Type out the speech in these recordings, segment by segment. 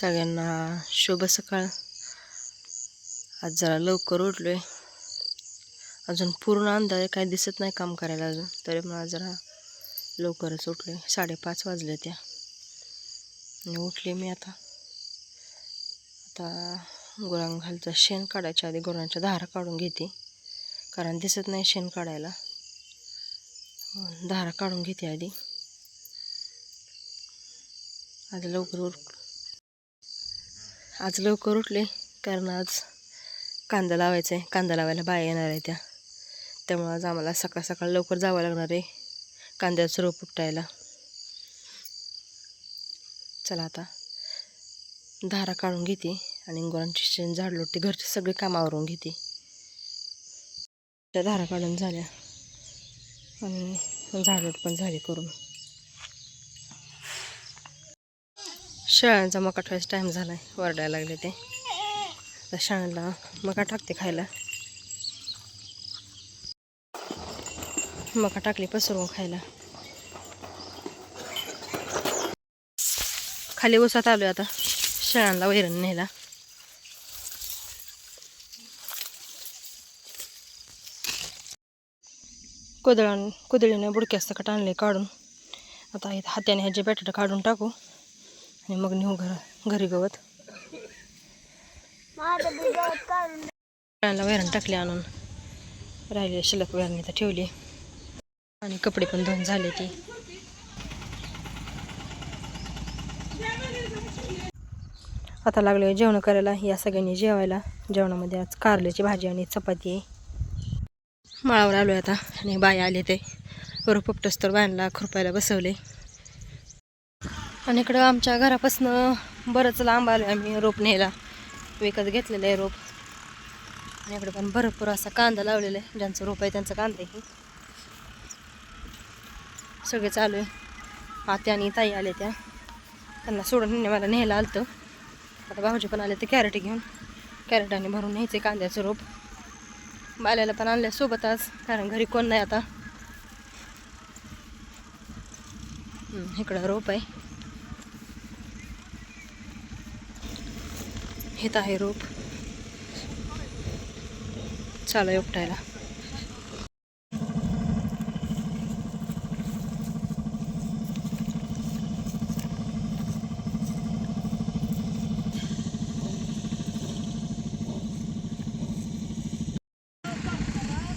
सगळ्यांना शुभ सकाळ. आज जरा लवकर उठलो आहे अजून पूर्ण अंदाज काही दिसत नाही काम करायला अजून. तरी मला जरा लवकरच उठलोय. साडेपाच वाजले त्या. आणि उठले मी आता. आता गुरांघालचं शेण काढायच्या आधी गुरांच्या धारा काढून घेते. कारण दिसत नाही शेण काढायला. धारा काढून घेते आधी. आज लवकर उठ आज लवकर उठले कारण आज कांदा लावायचा आहे कांदा लावायला बाया येणार आहे त्या. त्यामुळं आज आम्हाला सकाळ सकाळ लवकर जावं लागणार आहे कांद्याचं रोप उपटायला. चला आता धारा काढून घेते आणि गुरांची शेण झाडलोट लोटते घरचे सगळे कामावरून घेते. त्या धारा काढून झाल्या आणि झाडलोट पण झाली करून. शेळ्यांचा मका ठेवायचा टाईम झाला आहे वरडायला लागले ते. आता शेळ्यांना मका टाकते खायला. मका टाकली पसरवून खायला. खाली उसात आलो आता. शेळ्यांना वैरण न्यायला. कुदळान कुदळीने बुडक्यास सकट आणले काढून. आता इथं हात्याने ह्याचे बॅटर काढून टाकू. आणि मग नेऊ घर घरी गवत. वैरण टाकली आणून. राहिली शिल्लक वैरण इथं ठेवली. आणि कपडे पण धुवून झाले ती. आता लागले जेवण करायला या सगळ्यांनी जेवायला. जेवणामध्ये आज कारल्याची भाजी आणि चपाती. आहे माळावर आलो आता आणि बाय आले ते रोपटस तर बायांना खुरपायला बसवले. आणि इकडं आमच्या घरापासनं बरंच लांब आलो आम्ही रोप न्यायला. विकत घेतलेलं आहे रोप. आणि इकडे पण भरपूर असा कांदा लावलेला आहे. ज्यांचं रोप आहे त्यांचा कांदा आहे. सगळे चालू आहे. आत्या आणि ताई आले त्या. त्यांना सोडून मला न्यायला आलतं. आता भाऊजी पण आले ते कॅरेट घेऊन. कॅरेटाने भरून न्यायचे कांद्याचं रोप. बाल्याला पण आणल्या सोबतच कारण घरी कोण नाही आता. इकडं रोप आहे. हेत आहे रोप. चालू उपटायला.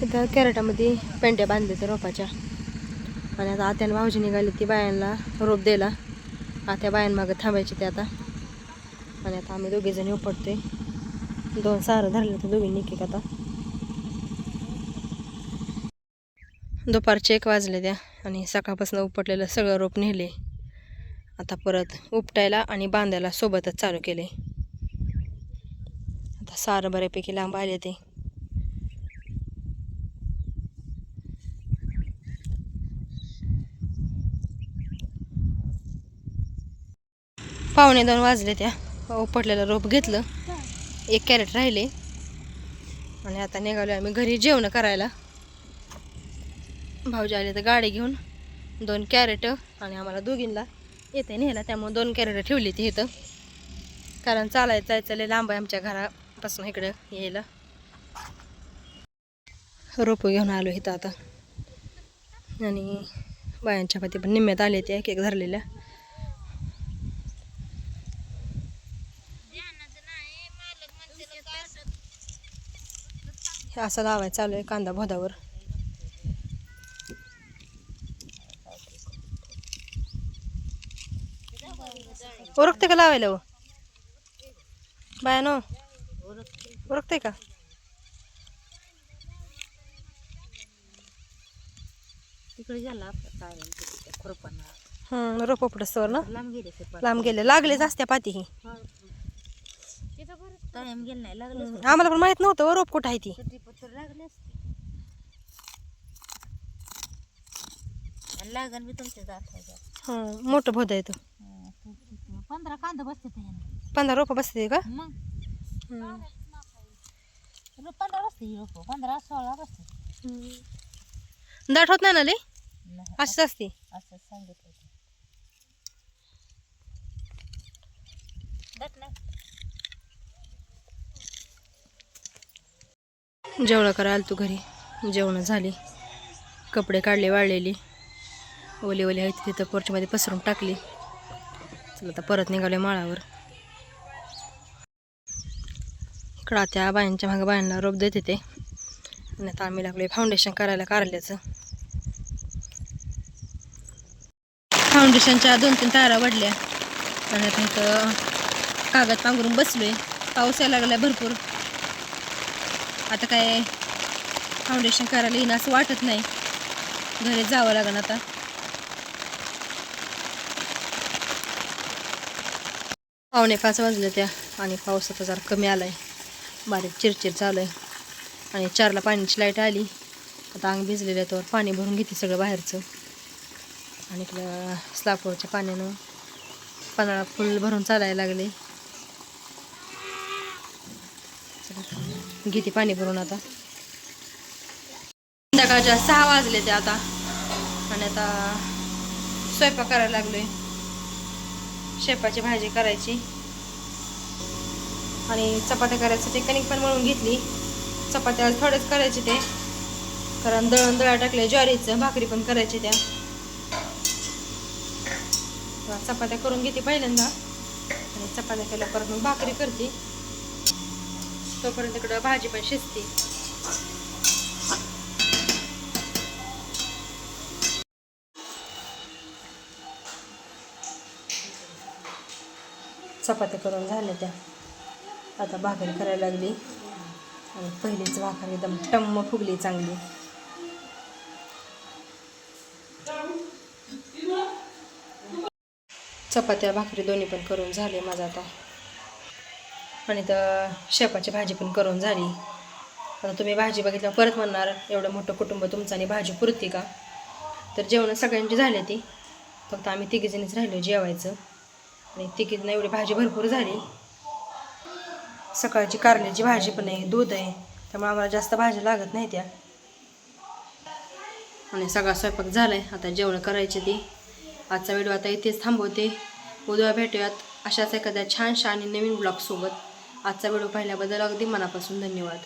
इथं कॅरेटामध्ये पेंड्या बांधल्या त्या रोपाच्या. आणि आता आत्यानं भाऊजी निघाली ती बायांना रोप द्यायला. आत्या बायांमागं थांबायची ते आता. आणि आता आम्ही दोघेजणी उपटतोय. दोन सारं धरले तर दोघींनी एक एक आता? दुपारचे एक वाजले त्या आणि सकाळपासून उपटलेलं सगळं रोप नेले. आता परत उपटायला आणि बांधायला सोबतच चालू केले. आता सारं बऱ्यापैकी लांब आले ते. पावणे दोन वाजले त्या. उपटलेलं रोप घेतलं. एक कॅरेट राहिले. आणि आता निघालो आम्ही घरी जेवण करायला. भाऊजी आले तर गाडी घेऊन. दोन कॅरेट आणि आम्हाला दोघींना येते न्यायला. त्यामुळे दोन कॅरेट ठेवली ती इथं. कारण चालायचं जायचं लय लांब आहे आमच्या घरापासून इकडं यायला. रोपं घेऊन आलो इथं आता. आणि बायांच्या पाती पण निम्म्यात आले ते एक एक धरलेल्या हे असं लावायचं चालू आहे कांदा भोदावर. ओरखते का लावायला हो? बाया नो ओरखते का? तिकडे झाला हं उपटस्तवर ना लांब गेले ते पण. लांब गेले. लागलेच असत्या पाती ही. टाइम गेला नाही लागले आम्हाला पण माहीत नव्हतं रोप कुठं आहे ती. सुट्टी लागले असते. लागण बी तुमच्या जात. हं मोठं भोद आहे तो. पंधरा कांदा बसते. पंधरा रोपं बसते का? मग? हं. पंधरा बसते ही रोपं पंधरा सोळा बसते. दाट होत नाही ना लई? नाही, अशीच असते. असं सांगितलं होतं. दाट नाही. जेवणं कराल तू घरी. जेवणं झाली. कपडे काढले वाळलेली. ओली ओली आहे तिथं पोर्चमध्ये पसरून टाकली. चला आता परत निघाले माळावर. इकडं त्या बायांच्या मागं बायांना रोप देते ते. आणि आता आम्ही लागलोय फाउंडेशन करायला कारल्याचं. फाउंडेशनच्या दोन तीन तारा वाढल्या. आणि आता इथं कागद पांघरून बसलोय. पाऊस यायला लागला भरपूर. आता काय फाउंडेशन करायला येईन असं वाटत नाही. घरी जावं लागेल आता. पावणे पाच वाजले त्या आणि पावसाचा जरा कमी आलाय. बारीक चिरचिर चालू आहे आणि चारला पाण्याची लाइट आली. आता अंग भिजलेलं आहे तर पाणी भरून घेते सगळं बाहेरचं. आणि इकडं स्लापवरच्या पाण्यानं पन्हाळा फुल भरून चालायला लागले. घेते पाणी भरून आता. संध्याकाळच्या सहा वाजले ते आता. आणि आता स्वयंपाक करायला लागलोय. शेपाची भाजी करायची. आणि चपात्या करायचं ते कणिक पण मळून घेतली. चपात्या आज थोडेच करायचे ते. कारण दळण दळा टाकले ज्वारीचं भाकरी पण करायची त्या. चपात्या करून घेते पहिल्यांदा. आणि चपात्या केल्या परत मग भाकरी करते. तोपर्यंत इकडं भाजी पण शिजते. चपात्या करून झाल्या त्या. आता भाकरी करायला लागली. आणि पहिलीच भाकरी एकदम टम्म फुगली चांगली. चपात्या भाकरी दोन्ही पण करून झाले माझं आता. आणि तर शेपाची भाजी पण करून झाली. आता तुम्ही भाजी बघितल्यावर परत म्हणणार एवढं मोठं कुटुंब तुमचं आणि भाजी पुरती का? तर जेवण सगळ्यांची झाली ती. फक्त आम्ही तिघीजणीच राहिलो जेवायचं. आणि तिघीजणं एवढी भाजी भरपूर झाली. सकाळची कारल्याची भाजी पण आहे दूध आहे. त्यामुळे आम्हाला जास्त भाजी लागत नाही त्या. आणि सगळा स्वयंपाक झाला आहे आता जेवण करायची ती. आजचा व्हिडिओ आता इथेच थांबवते. उद्या भेटूयात अशाच एखाद्या छानशा आणि नवीन ब्लॉगसोबत आजचा व्हिडिओ पाहिल्याबद्दल अगदी मनापासून धन्यवाद.